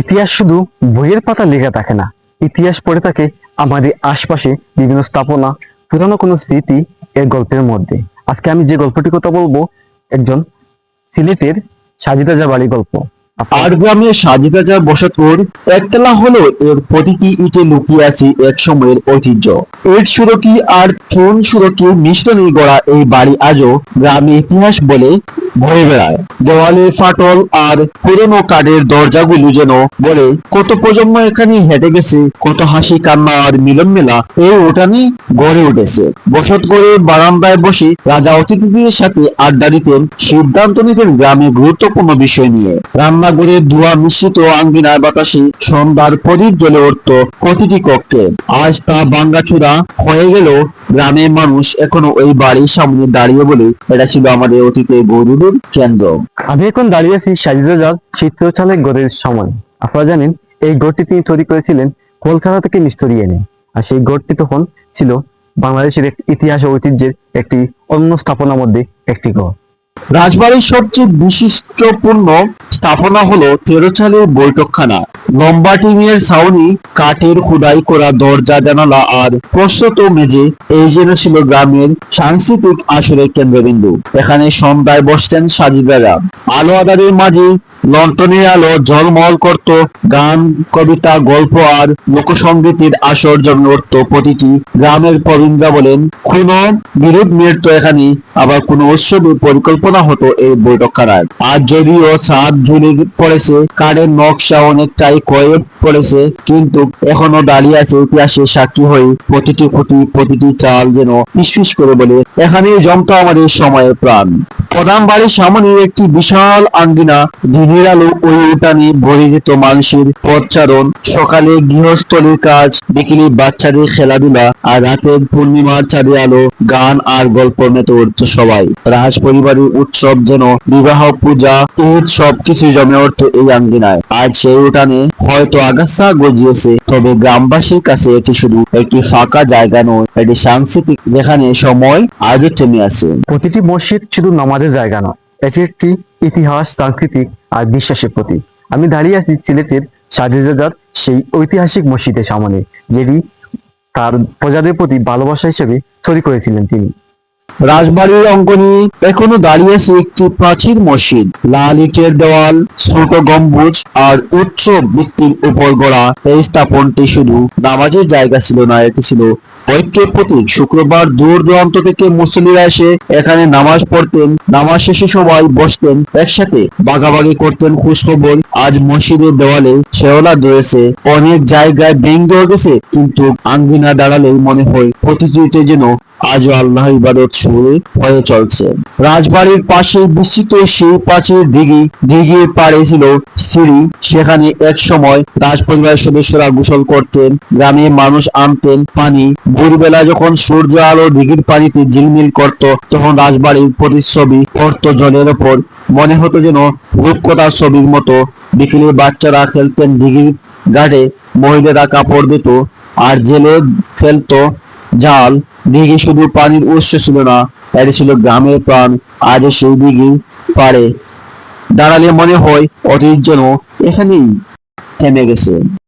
ইতিহাস শুধু বইয়ের পাতা লেখা থাকে না। ইতিহাস পড়ে থাকে আমাদের আশপাশে বিভিন্ন স্থাপনা, পুরানো কোনো স্মৃতি এর গল্পের মধ্যে। আজকে আমি যে গল্পটি কথা বলব, একজন সিলেটের সাজিদা জাবালি গল্প। আর গ্রামের সাজিদাজা বসতপুর একতলা হলো এর প্রতিটি ইটে লুকিয়ে আছে এক সময়ের ঐতিহ্য। ইট সুরকি আর চুন সুরকি মিশ্রণে গড়া এই বাড়ি আজও গ্রামে ইতিহাস বলে ভরে বেড়ায়। দেওয়ালে ফাটল আর পুরনো কাঠের দরজাগুলো যেন বলে, কত প্রজন্ম এখানে হেঁটে গেছে, কত হাসি কান্না আর মিলন মেলা এই উঠানে গড়ে উঠেছে। বসত করে বারান্দায় বসে রাজা অতিথিদের সাথে আড্ডা দিতেন সিদ্ধান্ত নিতেন গ্রামে গুরুত্বপূর্ণ বিষয় নিয়ে। রান্নাঘরে ধোয়া মিশ্রিত আঙ্গিনার বাতাসে সন্ধ্যার প্রদীপ জ্বলে উঠত প্রতিটি কক্ষে। আজ তা ভাঙ্গাচুরা হয়ে গেল গ্রামের মানুষ এখনও ওই বাড়ির সামনে দাঁড়িয়ে বলে এটা ছিল আমাদের অতীতে গৌরবের কেন্দ্র। আমি এখন দাঁড়িয়ে আছি সাজিদাজার চিত্রচালের গড়ের সময়। আপনারা জানেন, এই গড়টি তিনি তৈরি করেছিলেন কলকাতা থেকে মিস্তরি এনে। আর সেই গড়টি তখন ছিল বাংলাদেশের ইতিহাস ও ঐতিহ্যের একটি অন্য স্থাপনার মধ্যে একটি গড়। রাজবাড়ির সবচেয়ে বিশিষ্টপূর্ণ স্থাপনা হলো তেরোচালের বৈঠকখানা। লম্বা টিনের ছাউনি কাঠের খোদাই করা দরজা, জানালা আর প্রস্তুত মেঝে এই যেন ছিল গ্রামের সাংস্কৃতিক আসরের কেন্দ্রবিন্দু। এখানে সন্ধ্যায় বসতেন সাজিদারা আলো আদারের মাঝে লন্ঠনের আলো ঝলমল করত গান, কবিতা, গল্প আর লোকসঙ্গীতের আসর জমে উঠত। প্রতিটি গ্রামের প্রবীণরা বলেন কোন বিরোধ মিলত এখানে। আবার কোন উৎসবের পরিকল্পনা হতো এই বৈঠকখানায়। আর যদিও ছাদ ঝুলে পড়েছে, কাঠের নকশা অনেকটাই ক্ষয়ে পড়েছে, কিন্তু এখনও দাঁড়িয়ে আছে ইতিহাসে সাক্ষী হয়ে প্রতিটি খুঁটি, প্রতিটি চাল যেন ফিসফিস করে বলে এখানে জমতো আমাদের সময়ের প্রাণ। প্রধান বাড়ির সামনে একটি বিশাল আঙ্গিনা, দিনের আলো ওই উঠানে ভরে যেত মানুষের পথচারণ সকালে গৃহস্থলীর কাজ, বিকেলে বাচ্চাদের খেলাধুলা আর রাতের পূর্ণিমার চাঁদে আলো, গান আর গল্প মেতে উঠত সবাই। রাজ পরিবারের উৎসব যেন বিবাহ, পূজা, ঈদ সবকিছু জমে উঠত এই আঙ্গিনায়। আজ সেই উঠানে হয়তো আগাছা গজিয়েছে তবে গ্রামবাসীর কাছে এটি শুধু একটি ফাঁকা জায়গা নয়, এটি সাংস্কৃতিক, যেখানে সময় আজও থেমে আছে। প্রতিটি মসজিদ শুধু নামাজের জায়গা নয়, এটি একটি ইতিহাস, সাংস্কৃতিক আর বিশ্বাসের প্রতীক। আমি দাঁড়িয়ে আছি সিলেটের সাজিদাজার সেই ঐতিহাসিক মসজিদের সামনে, যেটি তার প্রজাদের প্রতি ভালোবাসা হিসেবে তৈরি করেছিলেন তিনি। রাজবাড়ির অঙ্গনে এখনও দাঁড়িয়ে আছে একটি প্রাচীন মসজিদ। লাল ইটের দেওয়াল, ছোট গম্বুজ আর উচ্চ ভিত্তির উপর গড়া এই স্থাপনটি শুধু নামাজের জায়গা ছিল না, এটি ছিল ঐক্যের প্রতীক। শুক্রবার দূর দূরান্ত থেকে মুসলিরা এসে এখানে নামাজ পড়তেন। নামাজ শেষে সবাই বসতেন, একসাথে বাগাবাগি করতেন, খোঁজখবর। আজ মসজিদের দেওয়ালে শেওলা রয়েছে। অনেক জায়গায় হয়ে গেছে, কিন্তু আঙ্গিনা দাঁড়ালেই মনে হয় প্রতিযোগিতা যেন আজও আল্লাহ ইবাদত শুরু হয়ে চলছে। রাজবাড়ির পাশে বিস্তৃত সেই প্রাচীর দিঘি, দিঘির পাড়ে ছিল সিঁড়ি। সেখানে এক সময় রাজপরিবারের সদস্যরা গোসল করতেন গ্রামের মানুষ আনতেন পানি। ভোরবেলা যখন সূর্য আলো দিঘির পানিতে ঝিলমিল করত, তখন রাজবাড়ির প্রতিচ্ছবি পড়ত জলের ওপর। মনে হতো যেন রূপকথার ছবির মতো। বিকেলে বাচ্চারা খেলতেন দিঘির ঘাটে, মহিলারা কাপড় দিত, আর জেলে খেলতো জাল দিঘি শুধু পানির উৎস ছিল না এটি ছিল গ্রামের প্রাণ। আজও সেই দিঘি পারে। দাঁড়ালে মনে হয় অতীত যেন এখানেই থেমে গেছে।